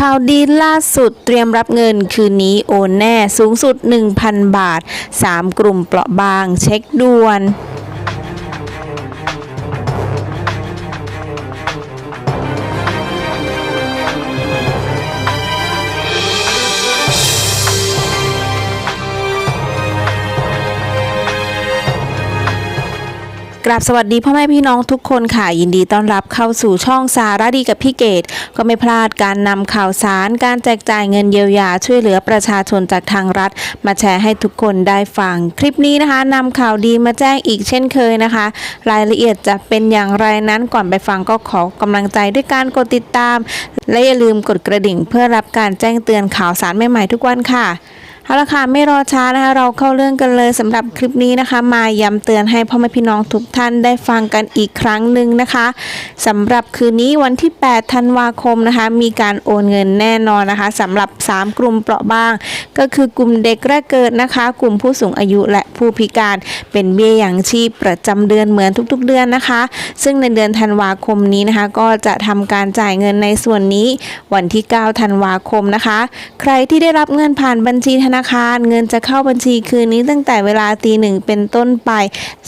ข่าวดีล่าสุดเตรียมรับเงินคืนนี้โอนแน่สูงสุด 1,000 บาท 3 กลุ่มเปราะบางเช็คด่วน กราบสวัสดีพ่อแม่พี่น้องทุกคนค่ะยินดีต้อนรับเข้าสู่ช่องสาระดีกับพี่เกดก็ไม่พลาดการนำข่าวสาร การแจกจ่ายเงินเยียวยาช่วยเหลือประชาชนจากทางรัฐ มาแชร์ให้ทุกคนได้ฟัง คลิปนี้นะคะนำข่าวดีมาแจ้งอีกเช่นเคยนะคะ รายละเอียดจะเป็นอย่างไรนั้นก่อนไปฟังก็ขอกำลังใจด้วยการกดติดตาม และอย่าลืมกดกระดิ่งเพื่อรับการแจ้งเตือนข่าวสารใหม่ๆทุกวันค่ะ เอาละค่ะไม่รอช้านะคะเราเข้าเรื่องกันเลยสำหรับคลิปนี้นะคะ มาย้ำเตือนให้พ่อแม่พี่น้องทุกท่านได้ฟังกันอีกครั้งหนึ่งนะคะสำหรับคืนนี้วันที่ 8 ธันวาคมนะคะ มีการโอนเงินแน่นอนนะคะสำหรับ 3 กลุ่มเปราะบาง ก็คือกลุ่มเด็กแรกเกิดนะคะ กลุ่มผู้สูงอายุและผู้พิการเป็นเบี้ยอย่างชีพประจำเดือนเหมือนทุกๆเดือนนะคะ ซึ่งในเดือนธันวาคมนี้นะคะ ก็จะทำการจ่ายเงินในส่วนนี้วันที่ 9 ธันวาคมนะคะ ใครที่ได้รับเงินผ่านบัญชีธนาคาร เงินจะเข้าบัญชีคืนนี้ตั้งแต่เวลาตีหนึ่งเป็นต้นไป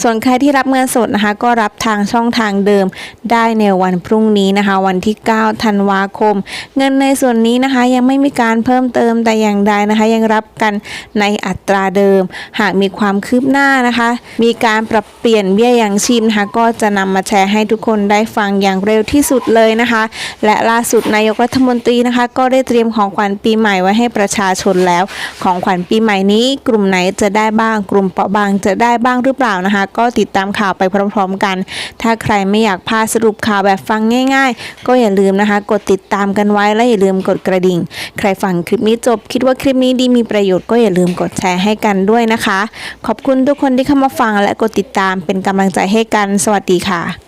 ส่วนใครที่รับเงินสดนะคะ ก็รับทางช่องทางเดิม ได้ในวันพรุ่งนี้นะคะ วันที่ 9 ธันวาคม เงินในส่วนนี้นะคะ ยังไม่มีการเพิ่มเติมแต่อย่างใดนะคะ ยังรับกันในอัตราเดิม หากมีความคืบหน้านะคะ มีการปรับเปลี่ยนเบี้ยยังชีพนะคะก็จะนำมาแชร์ให้ทุกคนได้ฟังอย่างเร็วที่สุดเลยนะคะ และล่าสุดนายกรัฐมนตรีนะคะ ก็ได้เตรียมของขวัญปีใหม่ไว้ให้ประชาชนแล้วของของขวัญปีใหม่นี้ กลุ่มไหนจะได้บ้าง กลุ่มเปราะบางจะได้บ้างหรือเปล่านะคะ ก็ติดตามข่าวไปพร้อมๆกัน ถ้าใครไม่อยากพลาดสรุปข่าวแบบฟังง่าย ๆ ก็อย่าลืมนะคะ กดติดตามกันไว้และอย่าลืมกดกระดิ่ง ใครฟังคลิปนี้จบ คิดว่าคลิปนี้ดีมีประโยชน์ก็อย่าลืมกดแชร์ให้กันด้วยนะคะ ขอบคุณทุกคนที่เข้ามาฟังและกดติดตามเป็นกำลังใจให้กัน สวัสดีค่ะ